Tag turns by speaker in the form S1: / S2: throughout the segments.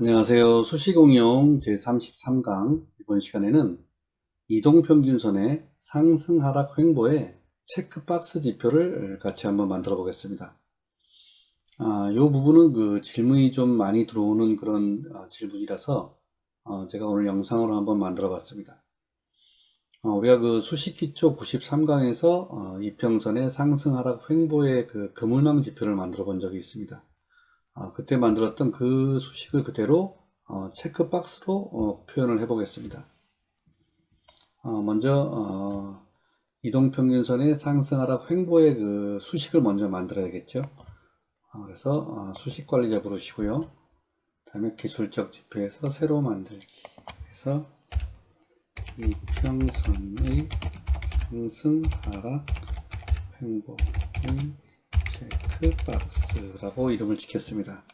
S1: 안녕하세요. 수시공용 제33강 이번 시간에는 이동평균선의 상승 하락 횡보의 체크박스 지표를 같이 한번 만들어 보겠습니다. 아, 이 부분은 그 질문이 좀 많이 들어오는 그런 어, 질문이라서 어, 제가 오늘 영상으로 한번 만들어 봤습니다. 어, 우리가 그 수식기초 93강에서 어, 이평선의 상승 하락 횡보의 그 그물망 지표를 만들어 본 적이 있습니다. 어, 그때 만들었던 그 수식을 그대로 어, 체크박스로 어, 표현을 해 보겠습니다. 어, 먼저 어, 이동평균선의 상승 하락 횡보의 그 수식을 먼저 만들어야겠죠. 어, 그래서 어, 수식 관리자 부르시고요. 다음에 기술적 지표에서 새로 만들기 해서 이평선의 상승 하락 횡보의 체크박스라고 이름을 지켰습니다.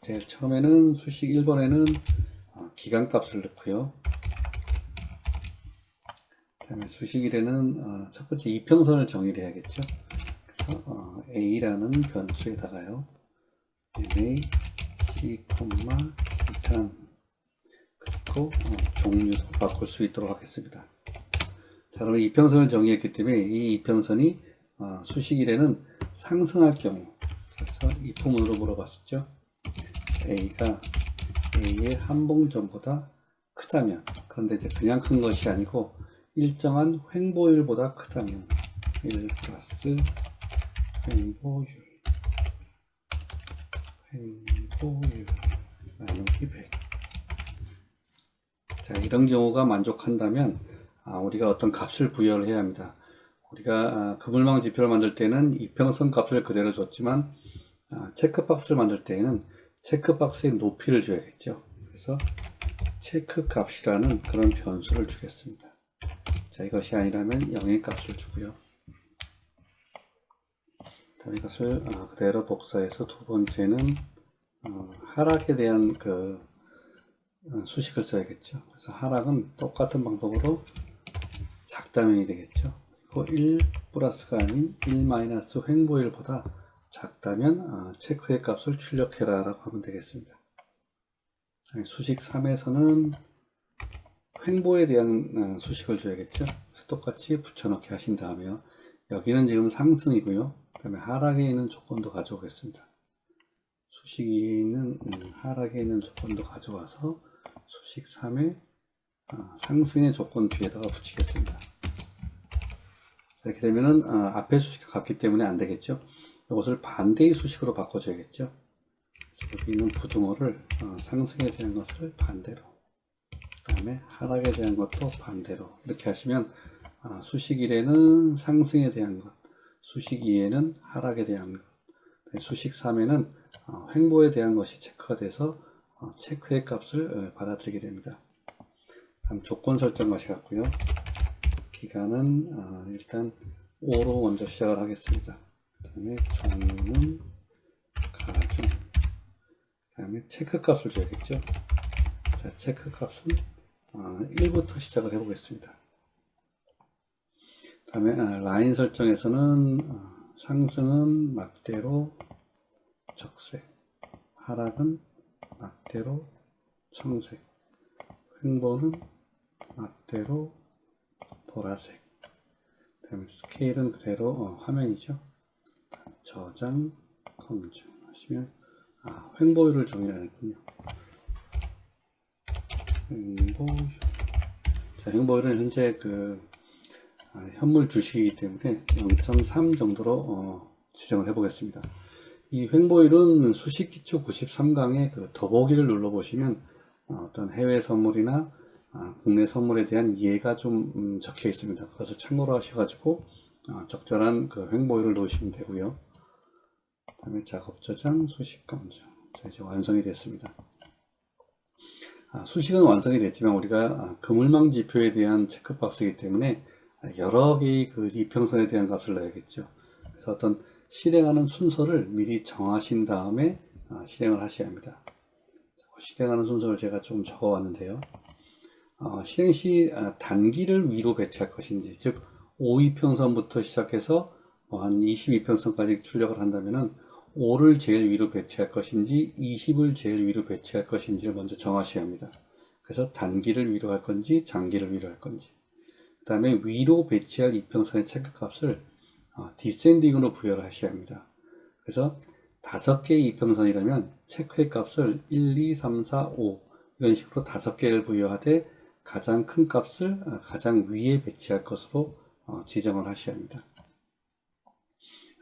S1: 제일 처음에는 수식 1번에는 어, 기간값을 넣고요. 다음에 수식 1에는 어, 첫 번째 이평선을 정의를 해야겠죠. 그래서 어, A라는 변수에다가요. MA C, 기탄 그리고 어, 종류도 바꿀 수 있도록 하겠습니다. 자, 그러면 이평선을 정의했기 때문에 이 이평선이 어, 수식일에는 상승할 경우 그래서 이 부문으로 물어봤었죠. A가 A의 한봉점보다 크다면 그런데 이제 그냥 큰 것이 아니고 일정한 횡보율보다 크다면 1 플러스 횡보율 횡보율 나누기 100 자, 이런 경우가 만족한다면 아, 우리가 어떤 값을 부여를 해야 합니다. 우리가 아, 그물망 지표를 만들 때는 이평선 값을 그대로 줬지만 아, 체크박스를 만들 때에는 체크박스의 높이를 줘야겠죠. 그래서 체크 값이라는 그런 변수를 주겠습니다. 자, 이것이 아니라면 0의 값을 주고요. 다음 이것을 어, 그대로 복사해서 두 번째는 어, 하락에 대한 그 어, 수식을 써야겠죠. 그래서 하락은 똑같은 방법으로 작다면이 되겠죠. 그리고 1 플러스가 아닌 1 마이너스 횡보율보다 작다면 어, 체크의 값을 출력해라 라고 하면 되겠습니다. 수식 3에서는 횡보에 대한 어, 수식을 줘야겠죠. 똑같이 붙여넣기 하신 다음에요. 여기는 지금 상승이고요. 그 다음에 하락에 있는 조건도 가져오겠습니다. 수식 2에 있는 음, 하락에 있는 조건도 가져와서 수식 3에 어, 상승의 조건 뒤에다가 붙이겠습니다. 이렇게 되면은 어, 앞에 수식과 같기 때문에 안 되겠죠. 이것을 반대의 수식으로 바꿔줘야겠죠. 여기 있는 부등호를 어, 상승에 대한 것을 반대로 그 다음에 하락에 대한 것도 반대로 이렇게 하시면 어, 수식 1에는 상승에 대한 것 수식 2에는 하락에 대한 것 수식 3에는 어, 횡보에 대한 것이 체크가 돼서 어, 체크의 값을 어, 받아들이게 됩니다. 다음 조건 설정 것이 같고요. 기간은 어, 일단 5로 먼저 시작을 하겠습니다. 그 다음에 종류는 가중 그 다음에 체크 값을 줘야겠죠. 자, 체크 값은 어, 1부터 시작을 해보겠습니다. 그 다음에 어, 라인 설정에서는 어, 상승은 막대로 적색, 하락은 막대로 청색, 횡보는 막대로 보라색. 그다음에 스케일은 그대로 어, 화면이죠. 저장, 검증 하시면 아, 횡보율을 정의하는군요. 횡보율. 자, 횡보율은 현재 그 아, 현물 주식이기 때문에 0.3 정도로 어, 지정을 해 보겠습니다. 이 횡보율은 수식기초 93강의 그 더보기를 눌러 보시면 어, 어떤 해외 선물이나 아, 국내 선물에 대한 이해가 좀 음, 적혀 있습니다. 그것을 참고로 하셔가지고 어, 적절한 그 횡보율을 넣으시면 되고요. 다음에 작업 저장, 수식 감정. 자, 이제 완성이 됐습니다. 아, 수식은 완성이 됐지만 우리가 아, 그물망 지표에 대한 체크박스이기 때문에 여러 개의 그 이평선에 대한 값을 넣어야겠죠. 그래서 어떤 실행하는 순서를 미리 정하신 다음에 아, 실행을 하셔야 합니다. 실행하는 순서를 제가 좀 적어 왔는데요. 어, 실행 시 아, 단기를 위로 배치할 것인지, 즉 5이평선부터 시작해서 뭐 한 22평선까지 출력을 한다면은 5를 제일 위로 배치할 것인지 20을 제일 위로 배치할 것인지를 먼저 정하셔야 합니다. 그래서 단기를 위로 할 건지 장기를 위로 할 건지 그 다음에 위로 배치할 이평선의 체크값을 어, 디센딩으로 부여를 하셔야 합니다. 그래서 다섯 개의 이평선이라면 체크의 값을 1, 2, 3, 4, 5 이런 식으로 다섯 개를 부여하되 가장 큰 값을 어, 가장 위에 배치할 것으로 어, 지정을 하셔야 합니다.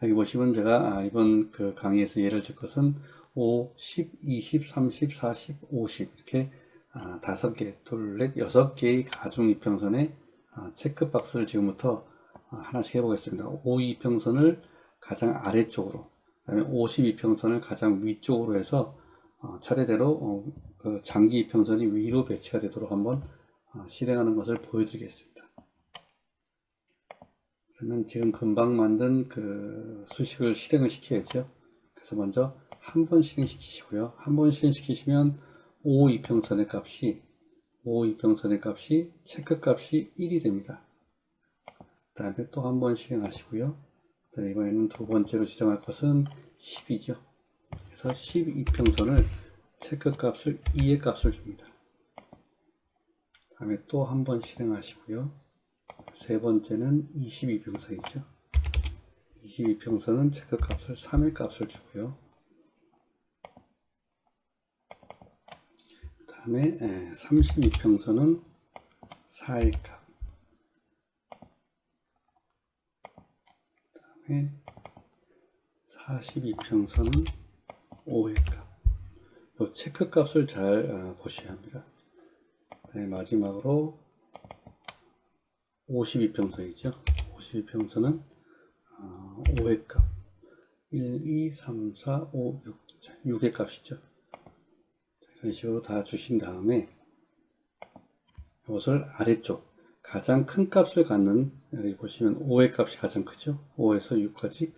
S1: 여기 보시면 제가 아, 이번 그 강의에서 예를 들 것은 5, 10, 20, 30, 40, 50 이렇게 아, 다섯 개, 둘, 넷, 여섯 개의 가중 이평선의 아, 체크 박스를 지금부터 아, 하나씩 해보겠습니다. 5 이평선을 가장 아래쪽으로, 그다음에 50 이평선을 가장 위쪽으로 해서 어, 차례대로 어, 그 장기 이평선이 위로 배치가 되도록 한번 어, 실행하는 것을 보여드리겠습니다. 그러면 지금 금방 만든 그 수식을 실행을 시켜야죠. 그래서 먼저 한 번 실행시키시고요. 한 번 실행시키시면 5 이평선의 값이 5 이평선의 값이 체크 값이 1이 됩니다. 그 다음에 또 한 번 실행하시고요. 이번에는 두 번째로 지정할 것은 10이죠. 그래서 10 이평선을 체크 값을 2의 값을 줍니다. 다음에 또 한 번 실행하시고요. 세 번째는 22평선이죠. 22평선은 체크 값을 3의 값을 주고요. 그 다음에 32평선은 4의 값. 그 다음에 42평선은 5의 값. 이 체크 값을 잘 어, 보셔야 합니다. 네, 마지막으로 52평선이죠. 52평선은 어, 5의 값. 1, 2, 3, 4, 5, 6. 자, 6의 값이죠. 자, 이런 식으로 다 주신 다음에 이것을 아래쪽 가장 큰 값을 갖는 여기 보시면 5의 값이 가장 크죠. 5에서 6까지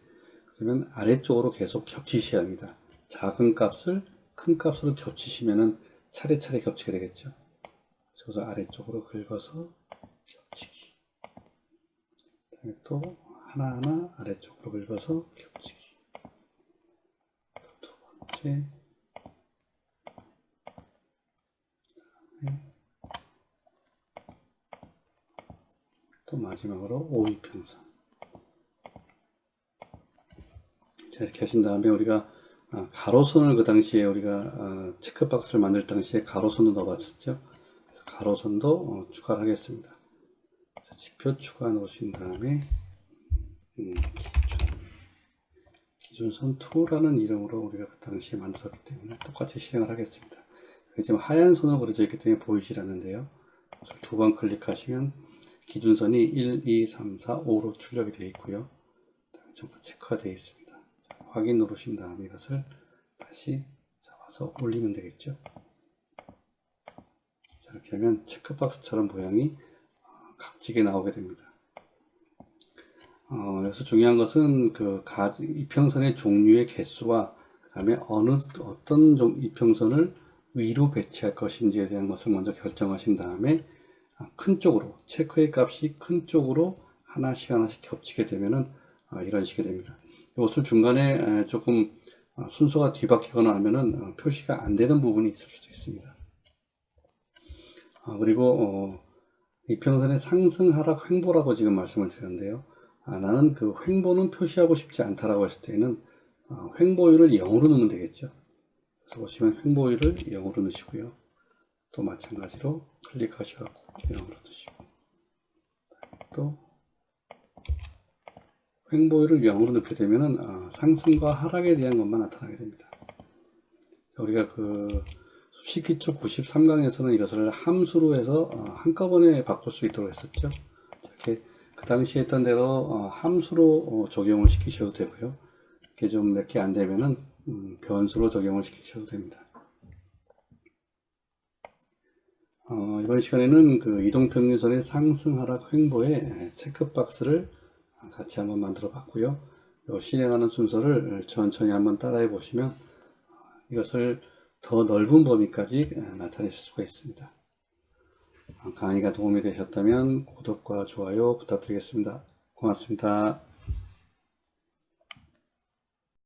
S1: 그러면 아래쪽으로 계속 겹치셔야 합니다. 작은 값을 큰 값으로 겹치시면은 차례차례 겹치게 되겠죠. 그래서 아래쪽으로 긁어서 겹치기. 그다음에 또 하나하나 아래쪽으로 긁어서 겹치기. 또두 번째. 그다음에 또 마지막으로 오이평선. 자, 이렇게 하신 다음에 우리가 아, 가로선을 그 당시에 우리가 아, 체크박스를 만들 당시에 가로선을 넣어봤었죠. 가로선도 어, 추가를 하겠습니다. 자, 지표 추가 놓으신 다음에 음, 기준, 기준선 2라는 이름으로 우리가 그 당시에 만들었기 때문에 똑같이 실행을 하겠습니다. 지금 하얀 선으로 그려져 있기 때문에 보이질 않는데요. 두 번 클릭하시면 기준선이 1, 2, 3, 4, 5로 출력이 되어 있고요. 전부 체크가 되어 있습니다. 확인 누르신 다음에 이것을 다시 잡아서 올리면 되겠죠. 자, 이렇게 하면 체크박스처럼 모양이 어, 각지게 나오게 됩니다. 어, 여기서 중요한 것은 그 가, 이평선의 종류의 개수와 그 다음에 어느 어떤 종, 이평선을 위로 배치할 것인지에 대한 것을 먼저 결정하신 다음에 아, 큰 쪽으로 체크의 값이 큰 쪽으로 하나씩 하나씩 겹치게 되면은 아, 이런 식이 됩니다. 이것을 중간에 조금 어, 순서가 뒤바뀌거나 하면은 어, 표시가 안 되는 부분이 있을 수도 있습니다. 아, 그리고 어, 이평선의 상승 하락 횡보라고 지금 말씀을 드렸는데요. 아, 나는 그 횡보는 표시하고 싶지 않다라고 했을 때는 어, 횡보율을 0으로 넣으면 되겠죠. 그래서 보시면 횡보율을 0으로 넣으시고요. 또 마찬가지로 클릭하셔서 0으로 넣으시고 또 횡보율을 0으로 넣게 되면은 어, 상승과 하락에 대한 것만 나타나게 됩니다. 우리가 그수 식 기초 93강에서는 이것을 함수로 해서 어, 한꺼번에 바꿀 수 있도록 했었죠. 이렇게 그 당시에 했던 대로 어, 함수로 어, 적용을 시키셔도 되고요. 이렇게 좀 몇 개 안 되면은 음, 변수로 적용을 시키셔도 됩니다. 어, 이번 시간에는 그 이동평균선의 상승 하락 횡보의 체크박스를 같이 한번 만들어 봤고요. 실행하는 순서를 천천히 한번 따라해 보시면 이것을 더 넓은 범위까지 나타내실 수가 있습니다. 강의가 도움이 되셨다면 구독과 좋아요 부탁드리겠습니다. 고맙습니다.